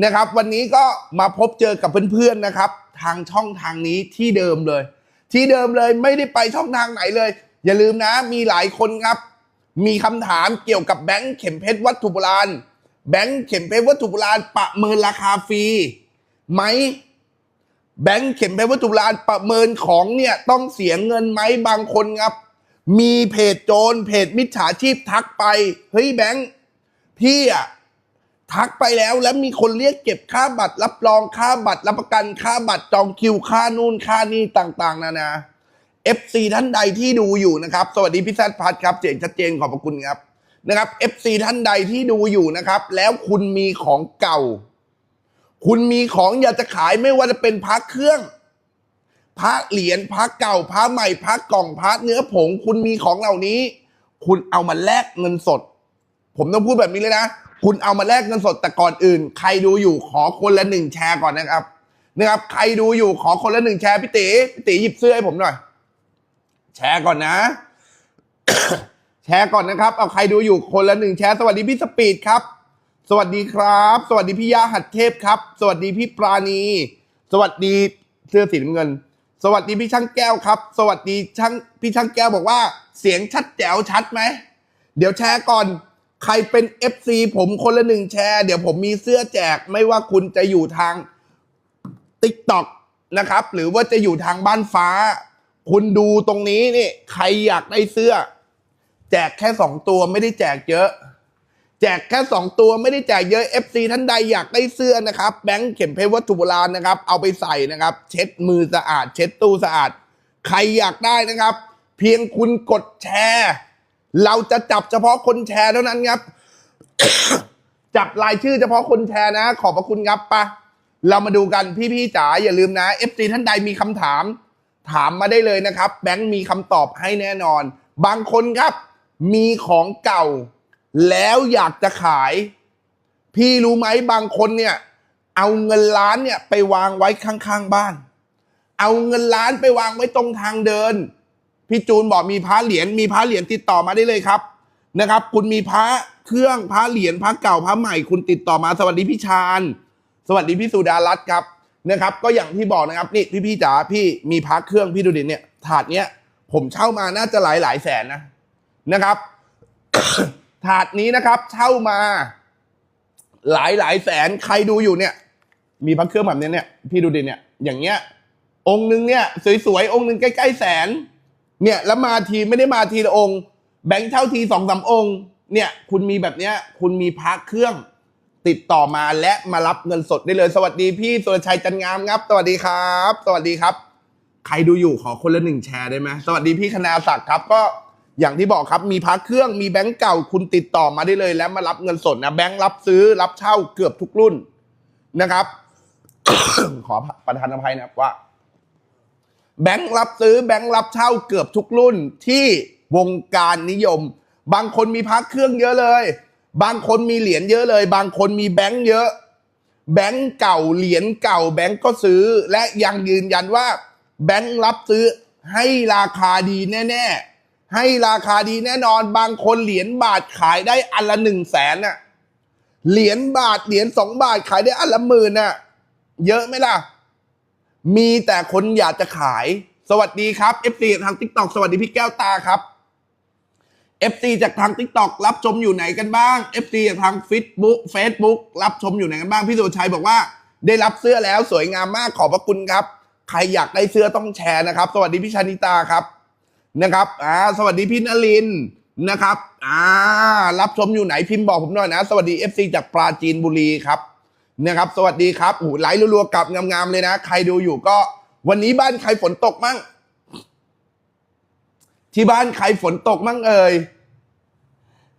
นะครับ วันนี้ก็มาพบเจอกับเพื่อนๆนะครับ ทางช่องทางนี้ที่เดิมเลย ที่เดิมเลยไม่ได้ไปช่องทางไหนเลย อย่าลืมนะมีหลายคนครับ มีคำถามเกี่ยวกับแบงค์เข็มเพชรวัตถุโบราณแบงค์เข็มเพชรวัตถุโบราณประเมินราคาฟรีไหมแบงค์เข็มเพชรวัตถุโบราณประเมินของเนี่ยต้องเสียเงินไหมบางคนครับ มีเพจโจรเพจมิจฉาชีพทักไปเฮ้ยแบงค์พี่อะ ทักไปแล้วแล้วมีคนเรียกเก็บค่าบัตร รับรองค่าบัตรรับประกันค่าบัตรจองคิวค่านู่นค่านี่ต่างๆนานา FC ท่านใดที่ดูอยู่นะครับ สวัสดีพี่แซดพัทครับเสียงชัดเจนขอบพระคุณครับนะครับ FC ท่านใดที่ดูอยู่นะครับ แล้วคุณมีของเก่า คุณมีของอยากจะขายไม่ว่าจะเป็นพระเครื่อง พระเหรียญพระเก่าพระใหม่พระกล่องพระเนื้อผง คุณมีของเหล่านี้ คุณเอามาแลกเงินสด ผมต้องพูดแบบนี้เลยนะ คุณเอามาแลกเงินสดแต่ก่อนอื่น ใครดูอยู่ขอคนละหนึ่งแชร์ก่อนนะครับนะครับ ใครดูอยู่ขอคนละหนึ่งแชร์พี่ตีพี่ตีหยิบเสื้อให้ผมหน่อย แชร์ก่อนนะ แชร์ก่อนนะครับ เอาใครดูอยู่คนละหนึ่งแชร์สวัสดีพี่สปีดครับ สวัสดีครับ สวัสดีพี่ยาหัดเทพครับ สวัสดีพี่ปราณี สวัสดีเสื้อสีน้ำเงิน สวัสดีพี่ช่างแก้วครับ สวัสดีช่างพี่ช่างแก้วบอกว่า เสียงชัดแจ๋วชัดไหมเดี๋ยวแชร์ก่อน ใครเป็น FC ผมคนละหนึ่งแชร์ เดี๋ยวผมมีเสื้อแจกไม่ว่าคุณจะอยู่ทาง TikTok นะครับ หรือว่าจะอยู่ทางบ้านฟ้า คุณดูตรงนี้นี่ ใครอยากได้เสื้อ แจกแค่สองตัวไม่ได้แจกเยอะ แจกแค่สองตัวไม่ได้แจกเยอะ FC ท่านใดอยากได้เสื้อนะครับแบงค์เข็มเพชรวัตถุโบราณนะครับ เอาไปใส่นะครับ เช็ดมือสะอาด เช็ดตู้สะอาด ใครอยากได้นะครับ เพียงคุณกดแชร์ เราจะจับเฉพาะคนแชร์เท่านั้นครับ จับรายชื่อเฉพาะคนแชร์นะ ขอบพระคุณครับปะเรามาดูกันพี่ๆจ๋าอย่าลืมนะ FC ท่านใดมีคำถาม ถามมาได้เลยนะครับ แบงค์มีคำตอบให้แน่นอน บางคนครับ มีของเก่า แล้วอยากจะขาย พี่รู้ไหมบางคนเนี่ย เอาเงินล้านเนี่ยไปวางไว้ข้างๆบ้าน เอาเงินล้านไปวางไว้ตรงทางเดิน พี่จูนบอกมีพระเหรียญมีพระเหรียญติดต่อมาได้เลยครับนะครับ คุณมีพระเครื่องพระเหรียญพระเก่าพระใหม่ คุณติดต่อมาสวัสดีพี่ชาญสวัสดีพี่สุดารัตน์ครับนะครับ ก็อย่างที่บอกนะครับนี่พี่พี่จ๋าพี่มีพระเครื่องพี่ดูดิเนี่ยถาดเนี้ยผมเช่ามาน่าจะหลายหลายแสนนะนะครับ ถาดนี้นะครับ เช่ามา หลายหลายแสนใครดูอยู่เนี่ย มีพระเครื่องแบบนี้เนี่ย พี่ดูดิเนี่ย อย่างเงี้ย องค์หนึงเนี่ย สวยๆองค์หนึงใกล้ๆแสน เนี่ยแล้วมาทีไม่ได้มาทีละองค์ แบงค์เช่าทีสองสามองค์ เนี่ย คุณมีแบบเนี้ย คุณมีพระเครื่อง ติดต่อมาและมารับเงินสดได้เลย สวัสดีพี่สุรชัยจันงามครับ สวัสดีครับ สวัสดีครับ ใครดูอยู่ขอคนละหนึ่งแชร์ได้ไหมสวัสดีพี่คณาศักดิ์ครับก็อย่างที่บอกครับมีพระเครื่องมีแบงค์เก่าคุณติดต่อมาได้เลยแล้วมารับเงินสดนะแบงค์รับซื้อรับเช่าเกือบทุกรุ่นนะครับ ขอประธานอภัยนะครับว่า แบงค์รับซื้อแบงค์รับเช่าเกือบทุกรุ่นที่วงการนิยม บางคนมีพักเครื่องเยอะเลย บางคนมีเหรียญเยอะเลย บางคนมีแบงค์เยอะ แบงค์เก่าเหรียญเก่า แบงค์ก็ซื้อ และยังยืนยันว่า แบงค์รับซื้อให้ราคาดีแน่ ๆ ให้ราคาดีแน่นอน บางคนเหรียญบาทขายได้อันละหนึ่งแสนน่ะเหรียญบาทเหรียญสองบาทขายได้อันละหมื่นน่ะ เยอะไหมล่ะ มีแต่คนอยากจะขาย สวัสดีครับ FC ทาง TikTok สวัสดีพี่แก้วตาครับ FC จากทาง TikTok รับชมอยู่ไหนกันบ้าง FC จากทาง Facebook Facebook รับชมอยู่ไหนกันบ้างพี่สุชัยบอกว่า ได้รับเสื้อแล้วสวยงามมากขอบพระคุณครับ ใครอยากได้เสื้อต้องแชร์นะครับ สวัสดีพี่ชานิตาครับนะครับอ่าสวัสดีพี่นลินนะครับอ่ารับชมอยู่ไหนพิมพ์บอกผมหน่อยนะ สวัสดี FC จากปราจีนบุรีครับ นะครับ สวัสดีครับโอ้โหไหลรัวๆกลับงามๆเลยนะ ใครดูอยู่ก็ วันนี้บ้านใครฝนตกมั่ง ที่บ้านใครฝนตกมั่งเอ่ย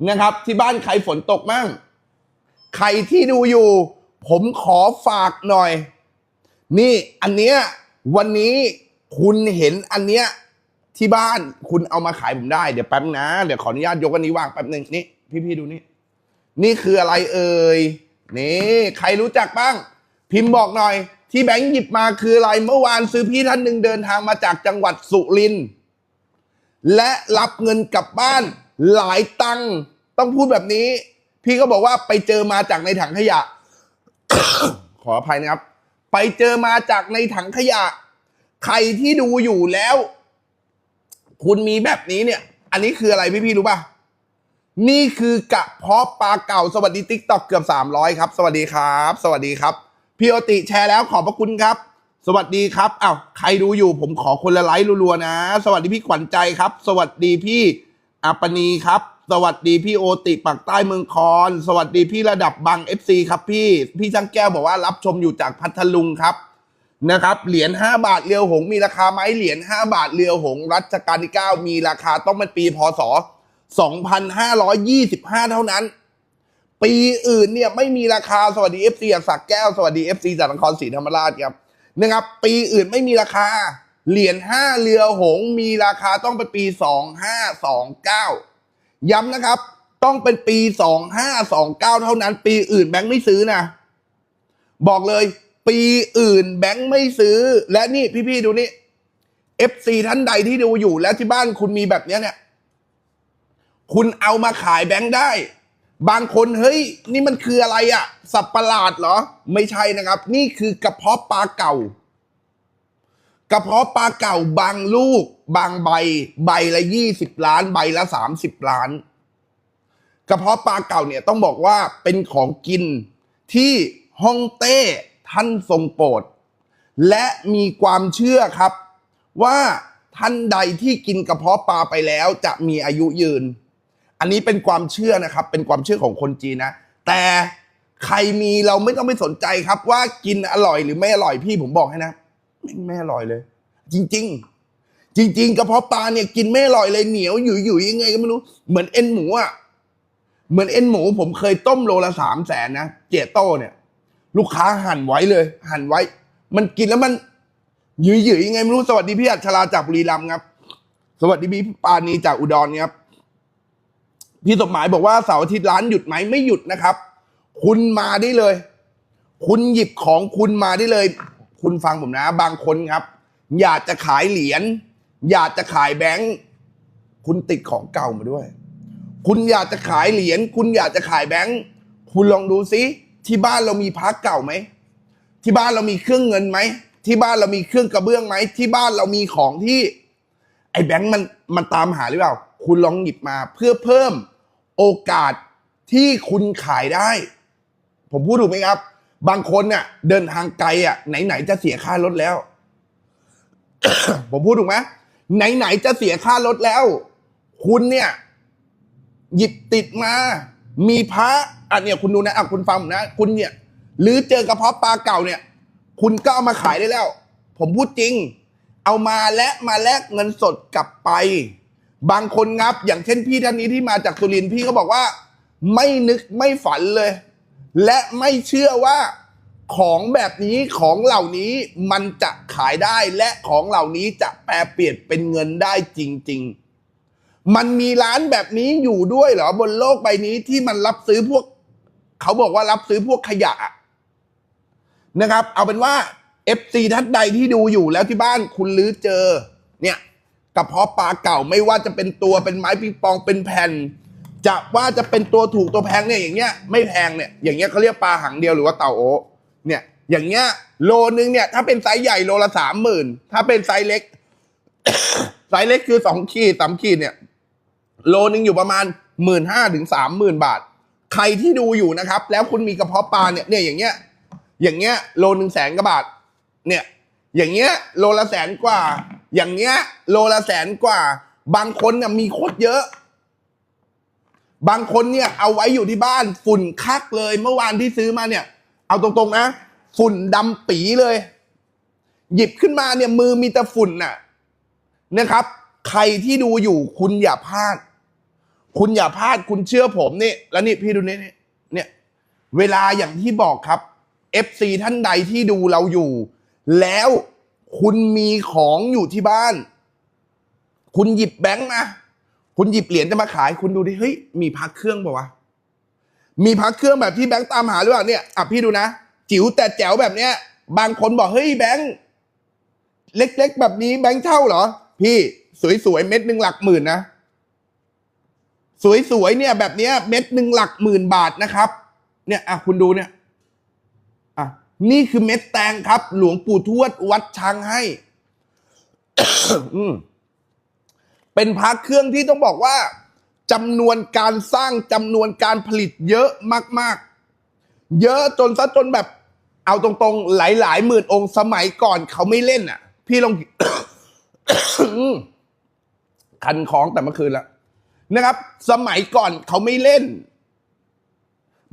นะครับ ที่บ้านใครฝนตกมั่ง ใครที่ดูอยู่ ผมขอฝากหน่อย นี่อันเนี้ยวันนี้คุณเห็นอันเนี้ยที่บ้านคุณเอามาขายผมได้เดี๋ยวแป๊บนะ เดี๋ยวขออนุญาตยกอันนี้วางแป๊บหนึ่งนี่พี่ๆดูนี่ นี่คืออะไรเอ่ย นี่ใครรู้จักบ้าง พิมพ์บอกหน่อย ที่แบงค์หยิบมาคืออะไรเมื่อวานซื้อพี่ท่านหนึ่งเดินทางมาจากจังหวัดสุรินทร์และรับเงินกลับบ้านหลายตังค์ต้องพูดแบบนี้ พี่ก็บอกว่าไปเจอมาจากในถังขยะ ขออภัยนะครับ ไปเจอมาจากในถังขยะ ใครที่ดูอยู่แล้ว คุณมีแบบนี้เนี่ย อันนี้คืออะไรพี่ๆรู้ป่ะ นี่คือกระเพาะปลาเก่าสวัสดีติ๊กตอกเกือบ 300 ครับ สวัสดีครับ สวัสดีครับ พี่โอติแชร์แล้วขอบพระคุณครับ สวัสดีครับอ้าวใครดูอยู่ผมขอคนละไลค์รัวๆนะ สวัสดีพี่ขวัญใจครับ สวัสดีพี่อัปนีครับ สวัสดีพี่โอติปากใต้เมืองคอน สวัสดีพี่ระดับบัง FC ครับพี่ พี่ช่างแก้วบอกว่ารับชมอยู่จากพัทลุงครับนะครับเหรียญ5บาทเรือหงมีราคาไหมเหรียญ5บาทเรือหงรัชกาลที่9มีราคาต้องเป็นปีพศ 2525 เท่านั้น ปีอื่นเนี่ยไม่มีราคาสวัสดี FC สักแก้วสวัสดี FC จากนครศรีธรรมราชครับนะครับ ปีอื่นไม่มีราคา เหรียญ5เรือหงมีราคาต้องเป็นปี 2529 ย้ำนะครับ ต้องเป็นปี 2529 เท่านั้น ปีอื่นแบงค์ไม่ซื้อนะ บอกเลยปีอื่นแบงค์ไม่ซื้อและนี่พี่ๆดูนี่ FC ท่านใดที่ดูอยู่และที่บ้านคุณมีแบบเนี้ยเนี่ย คุณเอามาขายแบงค์ได้ บางคนเฮ้ย นี่มันคืออะไรอะสับประหลาดเหรอ ไม่ใช่นะครับ นี่คือกระเพาะปลาเก่า กระเพาะปลาเก่าบางลูก บางใบ ใบละยี่สิบล้าน ใบละสามสิบล้าน กระเพาะปลาเก่าเนี่ยต้องบอกว่าเป็นของกินที่ฮ่องเต้ท่านทรงโปรดและมีความเชื่อครับ ว่าท่านใดที่กินกระเพาะปลาไปแล้วจะมีอายุยืน อันนี้เป็นความเชื่อนะครับ เป็นความเชื่อของคนจีนนะ แต่ใครมีเราไม่ต้องไปสนใจครับ ว่ากินอร่อยหรือไม่อร่อยพี่ผมบอกให้นะ ไม่ไม่อร่อยเลย จริง ๆ จริง ๆกระเพาะปลาเนี่ยกินไม่อร่อยเลยเหนียวหยุ่ยยุยยังไงก็ไม่รู้เหมือนเอ็นหมูอะเหมือนเอ็นหมู ผมเคยต้มโลละสามแสนนะเจโต้เนี่ย ลูกค้าหั่นไว้เลย หั่นไว้ มันกินแล้วมันหยืยหยุยยังไงไม่รู้สวัสดีพี่อัชราจากบุรีรัมย์ครับ สวัสดีพี่ปานีจากอุดรครับ พี่สมหมายบอกว่าเสาร์อาทิตย์ร้านหยุดไหมไม่หยุดนะครับ คุณมาได้เลย คุณหยิบของคุณมาได้เลย คุณฟังผมนะ บางคนครับ อยากจะขายเหรียญอยากจะขายแบงค์คุณติดของเก่ามาด้วย คุณอยากจะขายเหรียญคุณอยากจะขายแบงค์คุณลองดูซิที่บ้านเรามีพักเก่าไหมที่บ้านเรามีเครื่องเงินไหมที่บ้านเรามีเครื่องกระเบื้องไหมที่บ้านเรามีของที่ ไอ้แบงค์มันมันตามหาหรือเปล่า คุณลองหยิบมาเพื่อเพิ่ม โอกาสที่คุณขายได้ ผมพูดถูกไหมครับ บางคนเนี่ยเดินทางไกลอะไหนๆจะเสียค่ารถแล้ว ผมพูดถูกไหมไหนๆจะเสียค่ารถแล้ว คุณเนี่ย หยิบติดมา มีพระอะเนี่ยคุณดูนะอะคุณฟังผมนะ คุณเนี่ย หรือเจอกระเพาะปลาเก่าเนี่ย คุณก็เอามาขายได้แล้ว ผมพูดจริง เอามาและมาแลกเงินสดกลับไป บางคนงับ อย่างเช่นพี่ท่านนี้ที่มาจากสุรินทร์พี่ก็บอกว่า ไม่นึกไม่ฝันเลย และไม่เชื่อว่าของแบบนี้ของเหล่านี้มันจะขายได้และของเหล่านี้จะแปลเปลี่ยนเป็นเงินได้จริง ๆ มันมีร้านแบบนี้อยู่ด้วยเหรอบนโลกใบนี้ที่มันรับซื้อพวก เขาบอกว่ารับซื้อพวกขยะนะครับ เอาเป็นว่า FC ท่านใดที่ดูอยู่แล้วที่บ้านคุณลื้อเจอ เนี่ย กระเพาะปลาเก่าไม่ว่าจะเป็นตัวเป็นไม้ปิงปองเป็นแผ่น จะว่าจะเป็นตัวถูกตัวแพงเนี่ยอย่างเงี้ยไม่แพงเนี่ยอย่างเงี้ยเขาเรียกปลาหางเดียวหรือว่าเต่าโอะเนี่ยอย่างเงี้ยโลนึงเนี่ยถ้าเป็นไซส์ใหญ่โลละสามหมื่นถ้าเป็นไซส์เล็ก ไซส์เล็กคือสองขีดสามขีดเนี่ยโลนึงอยู่ประมาณหมื่นห้าถึงสามหมื่นบาท ใครที่ดูอยู่นะครับ แล้วคุณมีกระเพาะปลาเนี่ยเนี่ยอย่างเงี้ยอย่างเงี้ยโลหนึ่งแสนกว่าบาทเนี่ยอย่างเงี้ยโลละแสนกว่า อย่างเงี้ย โลละแสนกว่า บางคนเนี่ยมีโคตรเยอะ บางคนเนี่ย เอาไว้อยู่ที่บ้านฝุ่นคักเลย เมื่อวานที่ซื้อมาเนี่ย เอาตรงๆนะ ฝุ่นดำปีเลย หยิบขึ้นมาเนี่ย มือมีแต่ฝุ่นน่ะนะครับ ใครที่ดูอยู่คุณอย่าพลาด คุณอย่าพลาดคุณเชื่อผมนี่ แล้วนี่พี่ดูนี่นี่เนี่ย เวลาอย่างที่บอกครับ FC ท่านใดที่ดูเราอยู่ แล้ว คุณมีของอยู่ที่บ้าน คุณหยิบแบงค์มา คุณหยิบเหรียญจะมาขาย คุณดูดิ เฮ้ย มีพักเครื่องป่าวะ มีพักเครื่องแบบที่แบงค์ตามหาหรือเปล่าเนี่ย อะพี่ดูนะ จิ๋วแต่แจ๋วแบบเนี้ย บางคนบอก เฮ้ยแบงค์เล็กๆ แบบนี้แบงค์เท่าเหรอ พี่สวยๆ เม็ดหนึ่งหลักหมื่นนะ สวยๆ เนี่ยแบบเนี้ย เม็ดหนึ่งหลักหมื่นบาทนะครับ เนี่ย อะคุณดูเนี่ย อะ นี่คือเม็ดแตงครับ หลวงปู่ทวดวัดช้างให้ เป็นพระเครื่องที่ต้องบอกว่าจำนวนการสร้างจำนวนการผลิตเยอะมาก ๆ เยอะจนซะจนแบบ เอาตรงๆ หลายๆหมื่นองค์สมัยก่อนเขาไม่เล่นอะ พี่ลองคันคล้องแต่เมื่อคืนแล้วนะครับ สมัยก่อนเขาไม่เล่น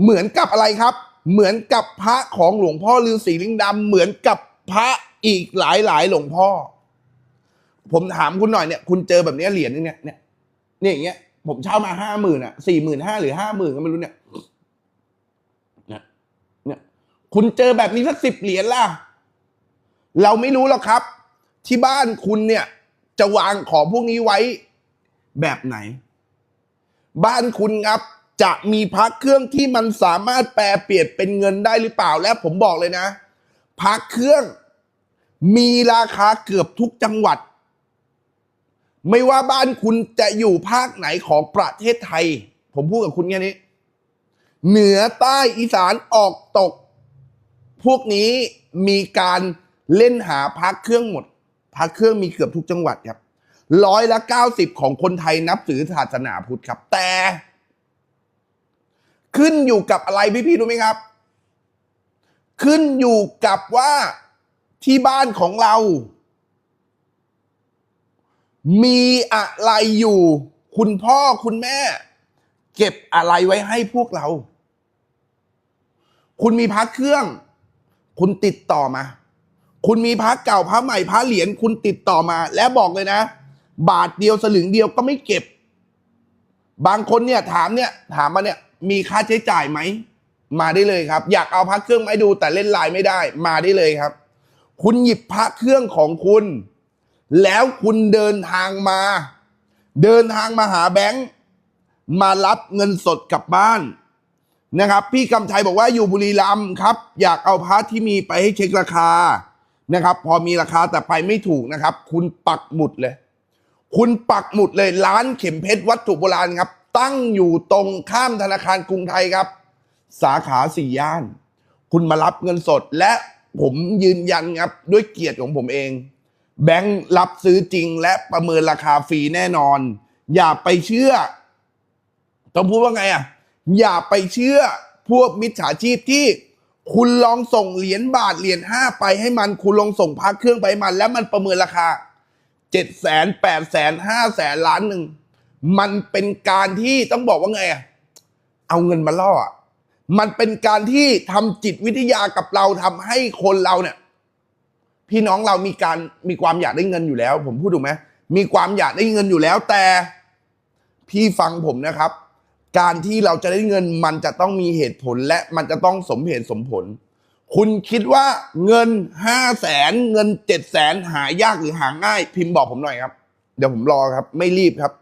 เหมือนกับอะไรครับ เหมือนกับพระของหลวงพ่อฤาษีลิงดำเหมือนกับพระอีกหลายหลายหลวงพ่อ ผมถามคุณหน่อยเนี่ย คุณเจอแบบนี้เหรียญนึงเนี่ยเนี่ยเนี่ยอย่างเงี้ยผมเช่ามาห้าหมื่นอะสี่หมื่นห้าหรือห้าหมื่นก็ไม่รู้เนี่ยเนี่ยคุณเจอแบบนี้สักสิบเหรียญล่ะ เราไม่รู้หรอกครับ ที่บ้านคุณเนี่ย จะวางของพวกนี้ไว้แบบไหน บ้านคุณครับ จะมีพระเครื่องที่มันสามารถแปลเปลี่ยนเป็นเงินได้หรือเปล่า และผมบอกเลยนะพระเครื่องมีราคาเกือบทุกจังหวัด ไม่ว่าบ้านคุณจะอยู่ภาคไหนของประเทศไทย ผมพูดกับคุณแค่นี้ เหนือใต้อีสานออกตก พวกนี้มีการเล่นหาพักเครื่องหมด พักเครื่องมีเกือบทุกจังหวัดครับร้อยละเก้าสิบของคนไทยนับถือศาสนาพุทธครับ แต่ ขึ้นอยู่กับอะไรพี่พี่รู้ไหมครับ ขึ้นอยู่กับว่าที่บ้านของเรา มีอะไรอยู่ คุณพ่อคุณแม่ เก็บอะไรไว้ให้พวกเรา คุณมีพักเครื่อง คุณติดต่อมา คุณมีพระเก่าพระใหม่พระเหรียญคุณติดต่อมา และบอกเลยนะ บาทเดียวสลึงเดียวก็ไม่เก็บ บางคนเนี่ยถามเนี่ย ถามมาเนี่ย มีค่าใช้จ่ายไหม มาได้เลยครับ อยากเอาพระเครื่องมาดู แต่เล่นไลน์ไม่ได้ มาได้เลยครับ คุณหยิบพระเครื่องของคุณ แล้วคุณเดินทางมา เดินทางมาหาแบงค์มารับเงินสดกลับบ้านนะครับ พี่กำชัยบอกว่าอยู่บุรีรัมย์ครับ อยากเอาพร์ทที่มีไปให้เช็คราคานะครับ พอมีราคาแต่ไปไม่ถูกนะครับ คุณปักหมุดเลย คุณปักหมุดเลยร้านเข็มเพชรวัตถุโบราณครับ ตั้งอยู่ตรงข้ามธนาคารกรุงไทยครับ สาขาสี่ย่าน คุณมารับเงินสดและผมยืนยันครับ ด้วยเกียรติของผมเอง แบงค์รับซื้อจริงและประเมินราคาฟรีแน่นอน อย่าไปเชื่อ ต้องพูดว่าไงอะ อย่าไปเชื่อพวกมิจฉาชีพที่คุณลองส่งเหรียญบาทเหรียญห้าไปให้มัน คุณลองส่งพักเครื่องไปให้มัน แล้วมันประเมินราคาเจ็ดแสนแปดแสนห้าแสนล้านหนึ่ง มันเป็นการที่ต้องบอกว่าไงอะเอาเงินมาล่อ มันเป็นการที่ทำจิตวิทยากับเราทำให้คนเราเนี่ย พี่น้องเรามีการมีความอยากได้เงินอยู่แล้ว ผมพูดถูกไหมมีความอยากได้เงินอยู่แล้ว แต่พี่ฟังผมนะครับ การที่เราจะได้เงินมันจะต้องมีเหตุผลและมันจะต้องสมเหตุสมผล คุณคิดว่าเงินห้าแสนเงินเจ็ดแสนหายากหรือหาง่าย พิมพ์บอกผมหน่อยครับ เดี๋ยวผมรอครับ ไม่รีบครับ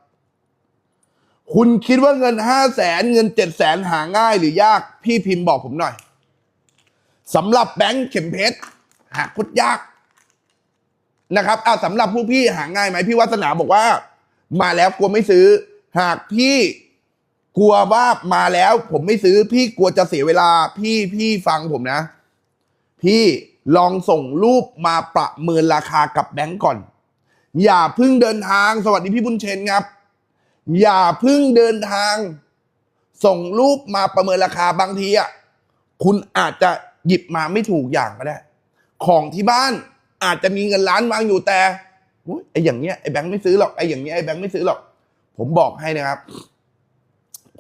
คุณคิดว่าเงินห้าแสนเงินเจ็ดแสนหาง่ายหรือยาก พี่พิมพ์บอกผมหน่อยสำหรับแบงค์เข็มเพชรหาโคตรยากนะครับอ่าสำหรับผู้พี่หาง่ายไหมพี่วัฒนาบอกว่า มาแล้วกลัวไม่ซื้อ หากพี่กลัวว่ามาแล้ว ผมไม่ซื้อ พี่กลัวจะเสียเวลา พี่พี่ฟังผมนะ พี่ลองส่งรูปมาประเมินราคากับแบงก์ก่อน อย่าเพึ่งเดินทางสวัสดีพี่บุญเชนครับ อย่าเพึ่งเดินทาง ส่งรูปมาประเมินราคาบางทีอะคุณอาจจะหยิบมาไม่ถูกอย่างก็ได้ ของที่บ้านอาจจะมีเงินล้านวางอยู่แต่ไอ้อย่างเงี้ยไอ้แบงค์ไม่ซื้อหรอกไอ้อย่างเงี้ยไอ้แบงค์ไม่ซื้อหรอก ผมบอกให้นะครับ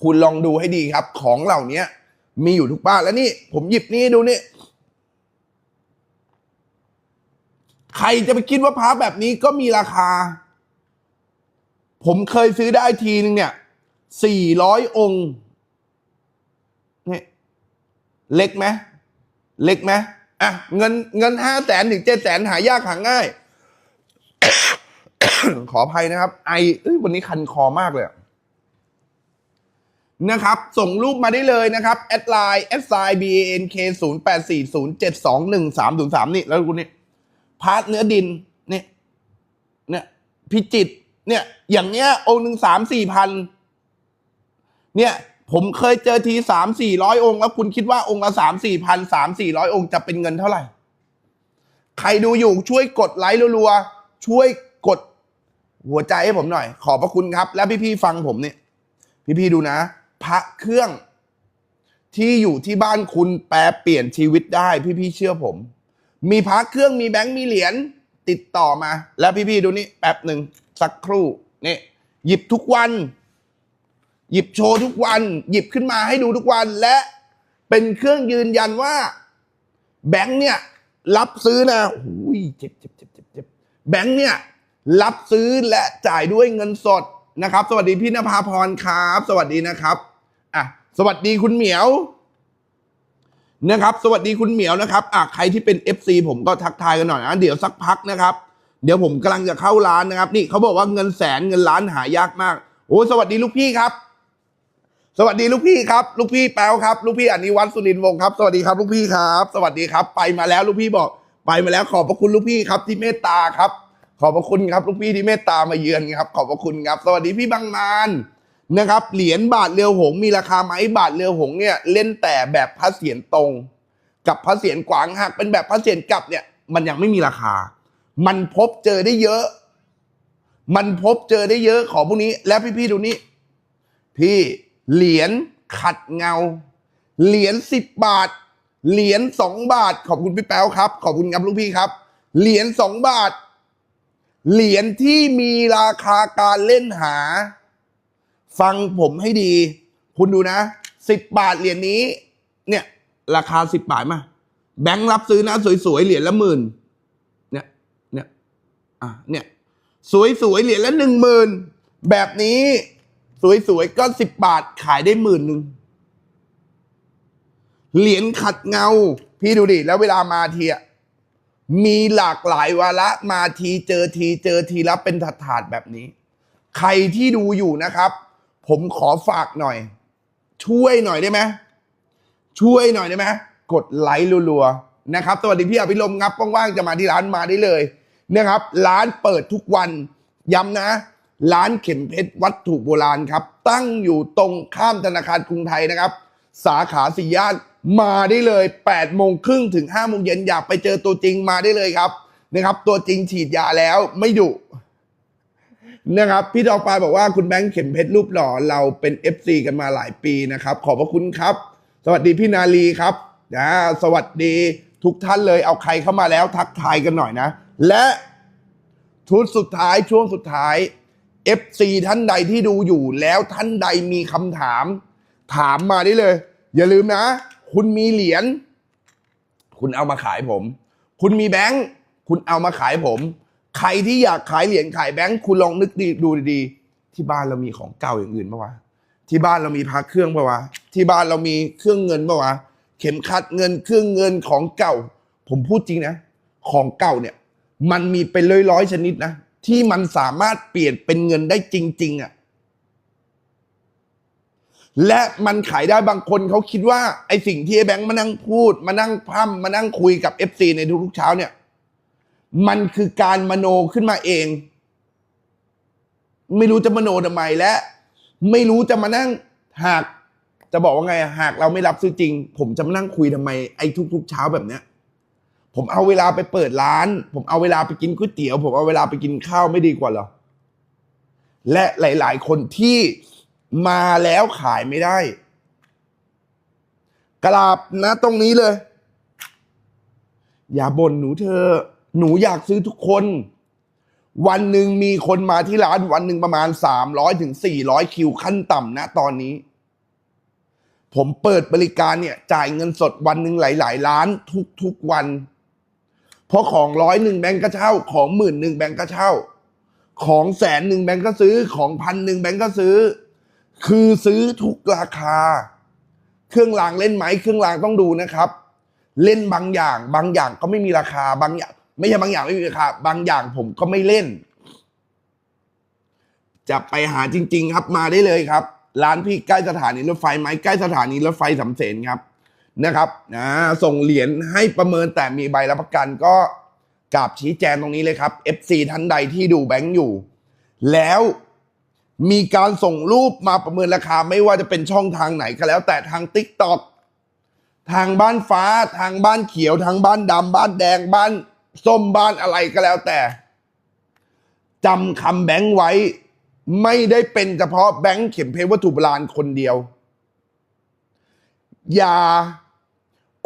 คุณลองดูให้ดีครับ ของเหล่านี้มีอยู่ทุกบ้านแล้วนี่ ผมหยิบนี่ดูนี่ใครจะไปคิดว่าพระแบบนี้ก็มีราคา ผมเคยซื้อได้ทีนึงเนี่ยสี่ร้อยองค์นี่เล็กไหมเล็กไหมอะเงินเงินห้าแสนถึงเจ็ดแสนหายากหาง่าย ขออภัยนะครับ ไอ,อ้วันนี้คันคอมากเลยนะครับ ส่งรูปมาได้เลยนะครับ แอดไลน์แอดไซน์ b a n k 0 8 4 0 7 2 1 3 0 3นี่ แล้วคุณนี่พาร์ทเนื้อดิน เนี่ย เนี่ย พิจิตร เนี่ย อย่างเงี้ยองค์หนึ่งสามสี่พันเนี่ย ผมเคยเจอทีสามสี่ร้อยองค์แล้วคุณคิดว่าองค์ละสามสี่พันสามสี่ร้อยองค์จะเป็นเงินเท่าไหร่ ใครดูอยู่ช่วยกดไลค์รัวๆช่วยกดหัวใจให้ผมหน่อย ขอบพระคุณครับ แล้วพี่ๆฟังผมเนี่ย พี่ๆดูนะ พระเครื่องที่อยู่ที่บ้านคุณแปลเปลี่ยนชีวิตได้ พี่ๆเชื่อผม มีพระเครื่องมีแบงค์มีเหรียญติดต่อมา แล้วพี่ๆดูนี่แป๊บหนึ่ง สักครู่นี่หยิบทุกวัน หยิบโชว์ทุกวัน หยิบขึ้นมาให้ดูทุกวันและเป็นเครื่องยืนยันว่า แบงค์เนี่ย รับซื้อนะโอ้ยเจ็บเจ็บเจ็บเจ็บเจ็บแบงค์เนี่ย รับซื้อและจ่ายด้วยเงินสดนะครับ สวัสดีพี่นภาพรครับ สวัสดีนะครับอะสวัสดีคุณเหมียวนะครับ สวัสดีคุณเหมียวนะครับอะใครที่เป็น FC ผมก็ทักทายกันหน่อยนะเดี๋ยวสักพักนะครับ เดี๋ยวผมกำลังจะเข้าร้านนะครับ นี่เขาบอกว่าเงินแสนเงินล้านหายากมากโอ้สวัสดีลูกพี่ครับ สวัสดีลูกพี่ครับ ลูกพี่แป๊วครับ ลูกพี่อนิวัฒน์สุรินทร์วงศ์ครับ สวัสดีครับ ลูกพี่ครับ สวัสดีครับ ไปมาแล้วลูกพี่บอก ไปมาแล้วขอบพระคุณลูกพี่ครับที่เมตตาครับ ขอบพระคุณครับ ลูกพี่ที่เมตตามาเยือนครับ ขอบพระคุณครับ สวัสดีพี่บางนานนะครับ เหรียญบาทเรียวหงมีราคาไหมบาทเรียวหงเนี่ยเล่นแต่แบบพระเศียรตรง กับพระเศียรกวางหากเป็นแบบพระเศียรกลับเนี่ยมันยังไม่มีราคา มันพบเจอได้เยอะ มันพบเจอได้เยอะของพวกนี้ แล้วพี่ๆดูนี่ พี่เหรียญขัดเงา เหรียญสิบบาท เหรียญสองบาท ขอบคุณพี่แป๊วครับ ขอบคุณครับลูกพี่ครับ เหรียญสองบาท เหรียญที่มีราคาการเล่นหา ฟังผมให้ดี คุณดูนะสิบบาทเหรียญนี้ เนี่ย ราคาสิบบาทมาแบงค์รับซื้อนะสวยๆเหรียญละหมื่น อะเนี่ย สวยๆเหรียญละหนึ่งหมื่นแบบนี้ สวยๆก็สิบบาทขายได้หมื่นหนึ่งเหรียญขัดเงา พี่ดูดิแล้วเวลามาทีอะมีหลากหลายวาระมาทีเจอทีเจอทีแล้วเป็นถาดแบบนี้ ใครที่ดูอยู่นะครับ ผมขอฝากหน่อย ช่วยหน่อยได้ไหมช่วยหน่อยได้ไหมกดไลค์รัวๆนะครับ สวัสดีพี่อภิรมย์ครับว่างๆจะมาที่ร้านมาได้เลย นะครับ ร้านเปิดทุกวันย้ำนะ ร้านเข็มเพชรวัตถุโบราณครับ ตั้งอยู่ตรงข้ามธนาคารกรุงไทยนะครับ สาขาสี่ย่านมาได้เลย8โมงครึ่งถึง5โมงเย็นอยากไปเจอตัวจริงมาได้เลยครับนะครับ ตัวจริงฉีดยาแล้วไม่ดุนะครับพี่ทองปลายบอกว่าคุณแบงค์เข็มเพชรรูปหล่อเราเป็น FC กันมาหลายปีนะครับ ขอบพระคุณครับ สวัสดีพี่นาลีครับนะสวัสดีทุกท่านเลยเอาใครเข้ามาแล้วทักทายกันหน่อยนะ และชุดสุดท้ายช่วงสุดท้าย FC ท่านใดที่ดูอยู่แล้วท่านใดมีคำถาม ถามมาได้เลย อย่าลืมนะ คุณมีเหรียญคุณเอามาขายผม คุณมีแบงค์คุณเอามาขายผม ใครที่อยากขายเหรียญขายแบงค์คุณลองนึกดีดูดีๆ ที่บ้านเรามีของเก่าอย่างอื่นปะวะที่บ้านเรามีพระเครื่องปะวะที่บ้านเรามีเครื่องเงินปะวะเข็มขัดเงินเครื่องเงินของเก่า ผมพูดจริงนะ ของเก่าเนี่ย มันมีเป็นร้อยๆชนิดนะที่มันสามารถเปลี่ยนเป็นเงินได้จริง ๆอะ่ะและมันขายได้บางคนเขาคิดว่าไอสิ่งที่ไอแบงค์มานั่งพูด มานั่งพร่ำมานั่งคุยกับ FC ในทุกๆเช้าเนี่ย มันคือการมโนขึ้นมาเอง ไม่รู้จะมโนทำไมและ ไม่รู้จะมานั่งหาก จะบอกว่าไงอะหากเราไม่รับซื้อจริง ผมจะมานั่งคุยทำไมไอ้ทุก ๆ เช้าแบบเนี้ย ผมเอาเวลาไปเปิดร้าน ผมเอาเวลาไปกินก๋วยเตี๋ยว ผมเอาเวลาไปกินข้าวไม่ดีกว่าเหรอ และหลาย ๆ คนที่มาแล้วขายไม่ได้ กราบนะตรงนี้เลย อย่าบ่นหนูเธอ หนูอยากซื้อทุกคน วันหนึ่งมีคนมาที่ร้านวันหนึ่งประมาณ 300ถึง400 คิวขั้นต่ำนะตอนนี้ผมเปิดบริการเนี่ยจ่ายเงินสดวันหนึ่งหลาย ๆ ล้านทุก ๆ วัน เพราะของร้อยหนึ่งแบงก์ก็เช่า ของหมื่นหนึ่งแบงก์ก็เช่า ของแสนหนึ่งแบงก์ก็ซื้อ ของพันหนึ่งแบงก์ก็ซื้อ คือซื้อทุกราคา เครื่องรางเล่นไหมเครื่องรางต้องดูนะครับ เล่นบางอย่าง บางอย่างก็ไม่มีราคาบางอย่าง ไม่ใช่บางอย่างไม่มีราคาบางอย่างผมก็ไม่เล่น จะไปหาจริง ๆ ครับมาได้เลยครับ ร้านพี่ใกล้สถานีรถไฟไหมใกล้สถานีรถไฟสำเสนครับ นะครับนะส่งเหรียญให้ประเมินแต่มีใบรับประกันก็กราบชี้แจงตรงนี้เลยครับ FC ท่านใดที่ดูแบงค์อยู่ แล้วมีการส่งรูปมาประเมินราคาไม่ว่าจะเป็นช่องทางไหนก็แล้ว แต่ทาง t ิ k t o k ทางบ้านฟ้าทางบ้านเขียว ทางบ้านดำบ้านแดงบ้านส้มบ้านอะไรก็แล้วแต่จำคำแบงค์ไว้ ไม่ได้เป็นเฉพาะแบงค์เข็มเพชรวัตถุโบราณคนเดียว อย่า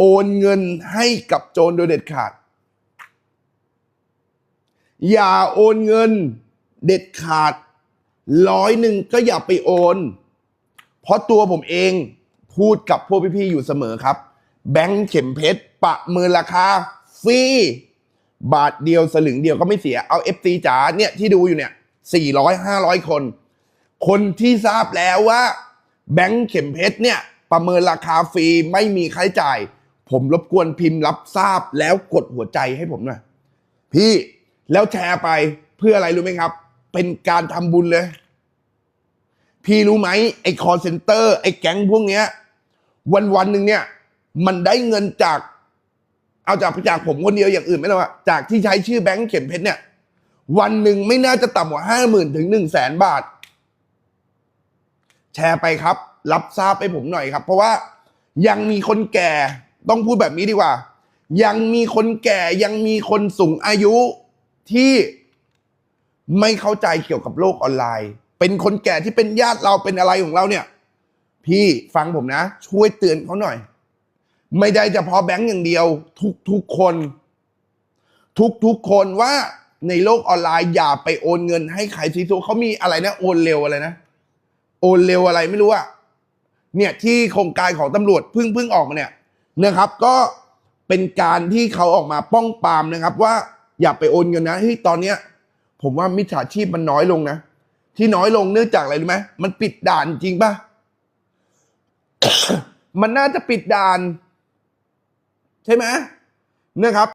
โอนเงินให้กับโจรโดยเด็ดขาด อย่าโอนเงินเด็ดขาดร้อยหนึ่งก็อย่าไปโอน เพราะตัวผมเองพูดกับพวกพี่ ๆ อยู่เสมอครับ แบงค์เข็มเพชรประเมินราคาฟรีบาทเดียวสลึงเดียวก็ไม่เสียเอา FC จ๋าเนี่ยที่ดูอยู่เนี่ย400 500คน คนที่ทราบแล้วว่า แบงค์เข็มเพชรเนี่ย ประเมินราคาฟรีไม่มีค่าใช้จ่าย ผมรบกวนพิมพ์รับทราบแล้วกดหัวใจให้ผมหน่อยพี่แล้วแชร์ไปเพื่ออะไรรู้ไหมครับ เป็นการทำบุญเลย พี่รู้ไหมไอ้คอเซ็นเตอร์ไอ้แก๊งพวกเนี้ย วันวันหนึ่งเนี่ย มันได้เงินจาก เอาจากจากผมคนเดียวอย่างอื่นไม่ต้องว่าจากที่ใช้ชื่อแบงค์เข็มเพชรเนี่ย วันหนึ่งไม่น่าจะต่ำกว่าห้าหมื่นถึงหนึ่งแสนบาท แชร์ไปครับ รับทราบให้ผมหน่อยครับ เพราะว่ายังมีคนแก่ ต้องพูดแบบนี้ดีกว่า ยังมีคนแก่ยังมีคนสูงอายุที่ไม่เข้าใจเกี่ยวกับโลกออนไลน์ เป็นคนแก่ที่เป็นญาติเราเป็นอะไรของเราเนี่ย พี่ฟังผมนะ ช่วยเตือนเขาหน่อย ไม่ได้เฉพาะแบงก์อย่างเดียว ทุกทุกคน ทุกทุกคนว่าในโลกออนไลน์อย่าไปโอนเงินให้ใครซีซัวเขามีอะไรนะโอนเร็วอะไรนะ โอนเร็วอะไรไม่รู้อะเนี่ยที่โครงการของตำรวจเพิ่งเพิ่งออกมาเนี่ย นะครับ ก็เป็นการที่เขาออกมาป้องปรามนะครับ ว่าอย่าไปโอนเงินนะที่ตอนเนี้ย ผมว่ามิจฉาชีพมันน้อยลงนะ ที่น้อยลงเนื่องจากอะไรรู้ไหมมันปิดด่านจริงป่ะมันน่าจะปิดด่าน ใช่ไหมนะครับ